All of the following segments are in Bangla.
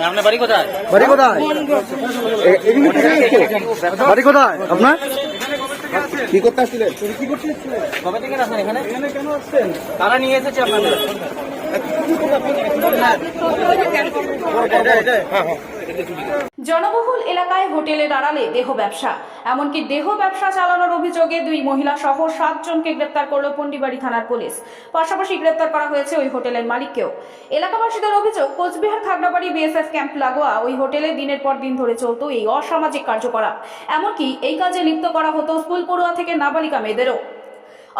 আপনার বাড়ি কোথায়? বাড়ি? বাড়ি আপনার? কি করতে আসছিলেন? কবে থেকে আসেন এখানে? এখানে কেন আসছেন তারা নিয়ে এসেছে আপনাদের? জনবহুল এলাকায় হোটেলের আড়ালে দেহ ব্যবসা। এমনকি দেহ ব্যবসা চালানোর অভিযোগে দুই মহিলা সহ সাতজনকে গ্রেপ্তার করল পন্ডিবাড়ি থানার পুলিশ। পাশাপাশি গ্রেপ্তার করা হয়েছে ওই হোটেলের মালিককেও। এলাকাবাসীদের অভিযোগ, কোচবিহার খাগড়াবাড়ি বিএসএফ ক্যাম্প লাগোয়া ওই হোটেলে দিনের পর দিন ধরে চলতো এই অসামাজিক কার্যকলাপ। এমনকি এই কাজে লিপ্ত করা হতো স্কুল পড়ুয়া থেকে নাবালিকা মেয়েদেরও।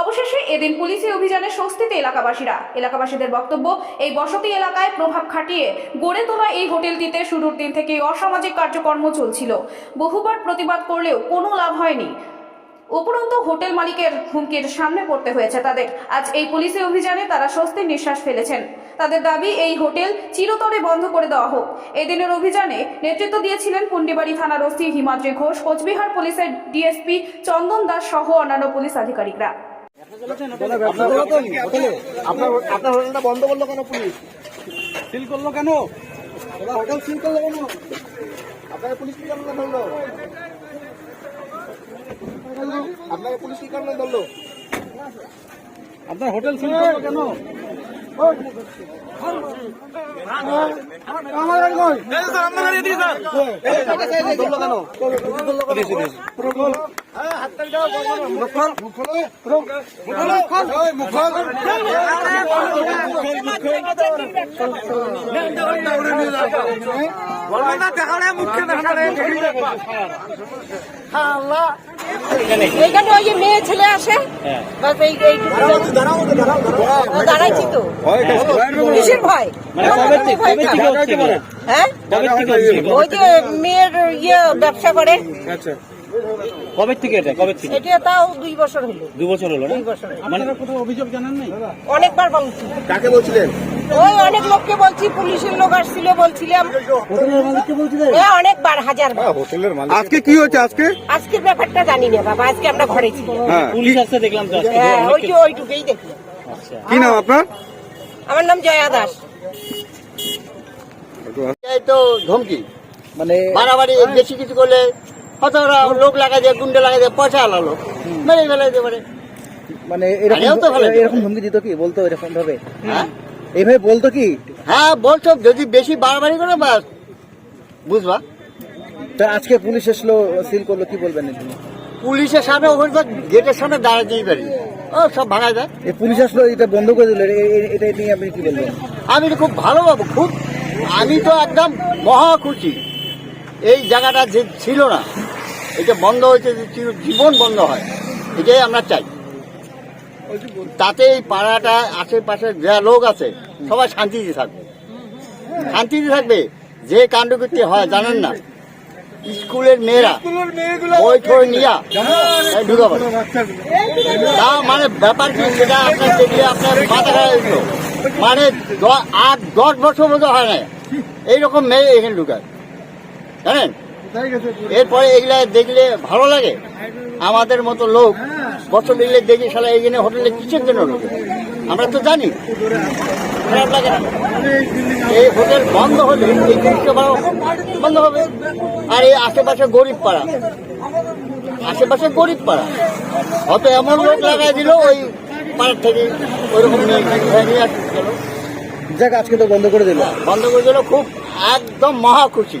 অবশেষে এদিন পুলিশি অভিযানে স্বস্তিতে এলাকাবাসীরা। এলাকাবাসীদের বক্তব্য, এই বসতি এলাকায় প্রভাব খাটিয়ে গড়ে তোলা এই হোটেলটিতে শুরুর দিন থেকে অসামাজিক কার্যকর্ম চলছিল। বহুবার প্রতিবাদ করলেও কোনো লাভ হয়নি। উপরন্তু হোটেল মালিকের হুমকির সামনে পড়তে হয়েছে তাদের। আজ এই পুলিশি অভিযানে তারা স্বস্তির নিঃশ্বাস ফেলেছেন। তাদের দাবি, এই হোটেল চিরতরে বন্ধ করে দেওয়া হোক। এদিনের অভিযানে নেতৃত্ব দিয়েছিলেন পুন্ডিবাড়ি থানার ওসি হিমাদ্রি ঘোষ, কোচবিহার পুলিশের ডিএসপি চন্দন দাস সহ অন্যান্য পুলিশ আধিকারিকরা। আপনার হোটেলটা বন্ধ করল কেন পুলিশ সিল করল কেন হোটেল সিল করল কেন আপনাকে পুলিশ কি কারণে ধরলো আপনাকে পুলিশ কি কারণে ধরলো আপনার হোটেল সিল করল কেন কেন? মুখ খোল। ওই যে মেয়ে ছেলে আসে দাঁড়াইছি তো কিসের ভয়? হ্যাঁ? ওই যে মেয়ের ইয়ে ব্যবসা করে কবে থেকে এটা? কবে থেকে? এটা তাও দুই বছর হলো। দু বছর হলো না? দুই বছর হলো। মানে অনেকবার বলছি। কাকে বলছিলেন? ওই অনেক লোককে বলছি পুলিশের লোক আসছিল বলছিলাম। হোটেলের মালিককে বলছিলেন? এ অনেকবার হাজার হোটেলের মালিক আজকে কি হয়েছে আজকে? আজকের ব্যাপারটা জানি না বাবা আজকে আমরা ঘরে ছিলাম। হ্যাঁ। পুলিশ আসতে দেখলাম তো আজকে হ্যাঁ ওই যে ওইটুকুই দেখি আচ্ছা। কি নাম আপনার? আমার নাম জয়া দাস। এই তো ধমকি। মানে বাড়াবাড়ি বেশি কিছু করলে হয়তো লোক লাগাই দেয় গুন্ডে লাগাই দেয় পয়সা আলালো মেরে ফেলে দিতে পারে। মানে ভালো। এরকম ধমকি দিত কি? বলতো এরকম ভাবে হ্যাঁ? এইভাবে বলতো কি? হ্যাঁ বলছো যদি বেশি বাড়াবাড়ি করে বাস। বুঝবা? তা আজকে পুলিশ এসলো সিল করল কি বলবেন পুলিশের সামনে ওখানে গেটের সামনে দাঁড়াতেই পারি ও সব ভাঙা যায় এই পুলিশ আসলো এটা বন্ধ করে দিল এটা নিয়ে আপনি কি বলবেন? আমি তো খুব ভালো পাবো খুব আমি তো একদম মহা খুশি। এই জায়গাটা যে ছিল না এটা বন্ধ হয়েছে জীবন বন্ধ হয়, এটাই আমরা চাই। তাতে এই পাড়াটা, আশেপাশে যা লোক আছে, সবাই শান্তিতে থাকবে। শান্তিতে থাকবে, যে কাণ্ডকীর্তি হয়, জানেন না? স্কুলের মেয়েরা ওই ঠই নিয়া ঢুকে পড়ে। তা মানে ব্যাপার কি, সেটা আপনার দেখলে আপনার মাথা হয়ে যেত। মানে আট, দশ বছর মতো হয় না এইরকম মেয়ে এখানে ঢুকায়। জানেন? এরপরে এগুলা দেখলে ভালো লাগে। আমাদের মতো লোক বছর দেখলে দেখি সালা এখানে হোটেলে কিসের জন্য ঢুকে? আমরা তো জানি। খারাপ লাগে না। এই হোটেল বন্ধ হলে এই জিনিসটা বন্ধ হবে। আর এই আশেপাশে গরিব পাড়া। আশেপাশে গরিব পাড়া। হয়তো এমন লোক লাগাই দিল ওই পাড়ার থেকে ওইরকম নিয়ে আসতে যাক আজকে তো বন্ধ করে দিল। বন্ধ করে দিল খুব একদম মহা খুশি।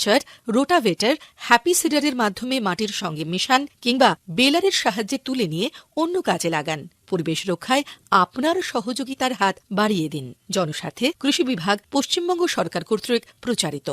মালচার রোটাভেটার, হ্যাপি সিডারের মাধ্যমে মাটির সঙ্গে মিশান কিংবা বেলারের সাহায্যে তুলে নিয়ে অন্য কাজে লাগান। পরিবেশ রক্ষায় আপনার সহযোগিতার হাত বাড়িয়ে দিন। জনস্বার্থে কৃষি বিভাগ, পশ্চিমবঙ্গ সরকার কর্তৃক প্রচারিত।